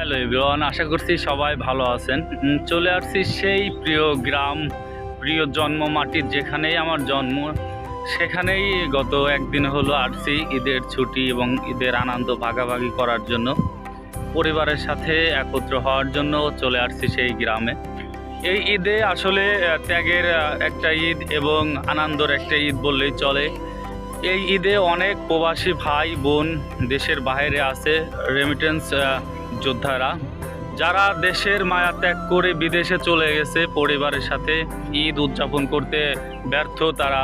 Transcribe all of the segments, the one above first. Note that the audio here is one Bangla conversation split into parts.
হ্যালো এভরিওয়ান আশা করছি সবাই ভালো আছেন। চলে আসছি সেই প্রিয় গ্রাম, প্রিয় জন্ম মাটির যেখানেই আমার জন্ম, সেখানেই গত একদিন হলো আসছি ঈদের ছুটি এবং ঈদের আনন্দ ভাগাভাগি করার জন্য। পরিবারের সাথে একত্র হওয়ার জন্য চলে আসছি সেই গ্রামে। এই ঈদে আসলে ত্যাগের একটা ঈদ এবং আনন্দর একটা ঈদ বললেই চলে। এই ঈদে অনেক প্রবাসী ভাই বোন দেশের বাইরে আছে রেমিটেন্স যোদ্ধারা, যারা দেশের মায়া ত্যাগ করে বিদেশে চলে গেছে, পরিবারের সাথে ঈদ উদযাপন করতে ব্যর্থ তারা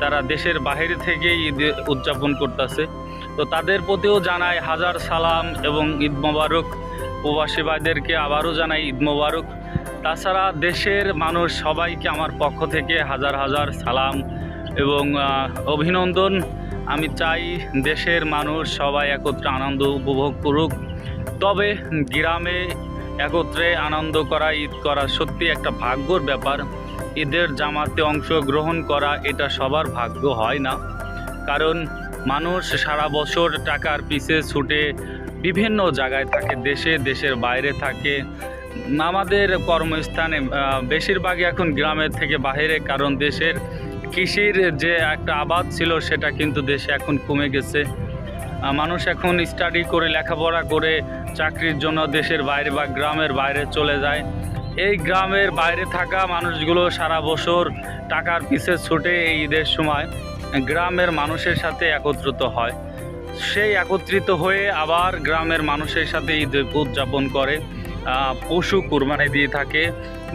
তারা দেশের বাইরে থেকে ঈদ উদযাপন করতেছে। তো তাদের প্রতিও জানাই হাজার সালাম এবং ঈদ মোবারক। প্রবাসী ভাইদেরকে আবারও জানাই ঈদ মোবারক। তাছাড়া দেশের মানুষ সবাইকে আমার পক্ষ থেকে হাজার হাজার সালাম এবং অভিনন্দন। আমি চাই দেশের মানুষ সবাই একত্রে আনন্দ উপভোগ করুক। তবে গ্রামে একত্রে আনন্দ করা, ঈদ করা সত্যি একটা ভাগ্যর ব্যাপার। ঈদের জামাতে অংশগ্রহণ করা এটা সবার ভাগ্য হয় না। কারণ মানুষ সারা বছর টাকার পিছে ছুটে বিভিন্ন জায়গায় থাকে, দেশে, দেশের বাইরে থাকে। আমাদের কর্মস্থানে বেশিরভাগই এখন গ্রামের থেকে বাইরে কারণ দেশের কৃষির যে একটা আবাদ ছিল সেটা কিন্তু দেশে এখন কমে গেছে। মানুষ এখন স্টাডি করে লেখাপড়া করে চাকরির জন্য দেশের বাইরে বা গ্রামের বাইরে চলে যায়। এই গ্রামের বাইরে থাকা মানুষগুলো সারা বছর টাকার পিছে ছুটে এই ঈদের সময় গ্রামের মানুষের সাথে একত্রিত হয়। সেই একত্রিত হয়ে আবার গ্রামের মানুষের সাথে ঈদ উদযাপন করে। পশু কুরবানি দিয়ে থাকে।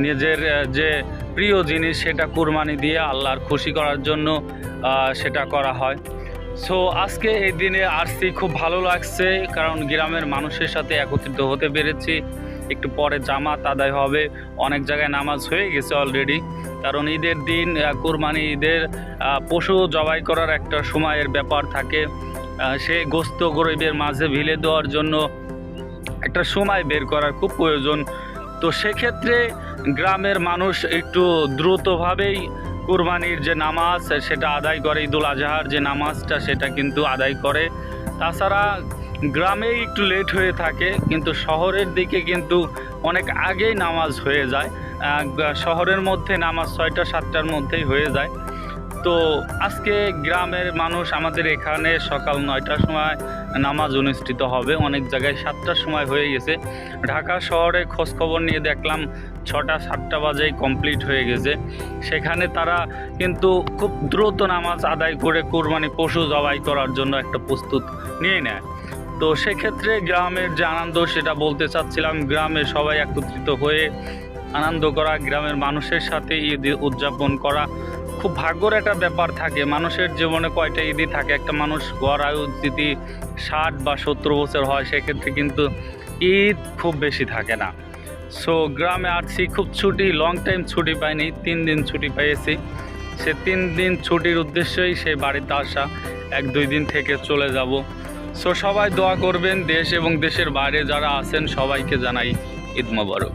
নিজের যে প্রিয় জিনিস সেটা কুরবানি দিয়ে আল্লাহর খুশি করার জন্য সেটা করা হয়। সো আজকে এই দিনে আসছি, খুব ভালো লাগছে, কারণ গ্রামের মানুষের সাথে একত্রিত হতে পেরেছি। একটু পরে জামাত আদায় হবে, অনেক জায়গায় নামাজ হয়ে গেছে অলরেডি কারণ ঈদের দিন কুরবানি ঈদের পশু জবাই করার একটা সময়ের ব্যাপার থাকে। সে গোস্ত গরিবের মাঝে ভিলে দেওয়ার জন্য একটা সময় বের করার খুব প্রয়োজন। তো সেক্ষেত্রে গ্রামের মানুষ একটু দ্রুতভাবেই কুরবানির যে নামাজ, সেটা আদায় করে ঈদুল আজহার যে নামাজটা, সেটা কিন্তু আদায় করে। তাছাড়া গ্রামে একটু লেট হয়ে থাকে, কিন্তু শহরের দিকে কিন্তু অনেক আগেই নামাজ হয়ে যায়। শহরের মধ্যে নামাজ ছয়টা, সাতটার মধ্যেই হয়ে যায়। তো আজকে গ্রামের মানুষ আমাদের এখানে সকাল নয়টার সময় নামাজ অনুষ্ঠিত হবে। অনেক জায়গায় সাতটার সময় হয়ে গেছে। ঢাকা শহরে খোঁজ খবর নিয়ে দেখলাম ছটা, সাতটা বাজেই কমপ্লিট হয়ে গেছে। সেখানে তারা কিন্তু খুব দ্রুত নামাজ আদায় করে কোরবানি পশু জবাই করার জন্য একটা প্রস্তুত নিয়ে নেয়। তো সেক্ষেত্রে গ্রামের যে আনন্দ সেটা বলতে চাচ্ছিলাম, গ্রামে সবাই একত্রিত হয়ে আনন্দ করা, গ্রামের মানুষের সাথে ঈদ উদযাপন করা খুব ভাগ্যর একটা ব্যাপার থাকে। মানুষের জীবনে কয়টা ঈদই থাকে? একটা মানুষ গড় আয়ু যদি ষাট বা সত্তর বছর হয়, সেক্ষেত্রে কিন্তু ঈদ খুব বেশি থাকে না। সো গ্রামে আসছি খুব ছুটি লং টাইম ছুটি পাইনি, তিন দিন ছুটি পেয়েছি। সে তিন দিন ছুটির উদ্দেশ্যেই সেই বাড়িতে আসা, এক দুই দিন থেকে চলে যাব। সো সবাই দোয়া করবেন, দেশ এবং দেশের বাইরে যারা আছেন, সবাইকে জানাই ঈদ মোবারক।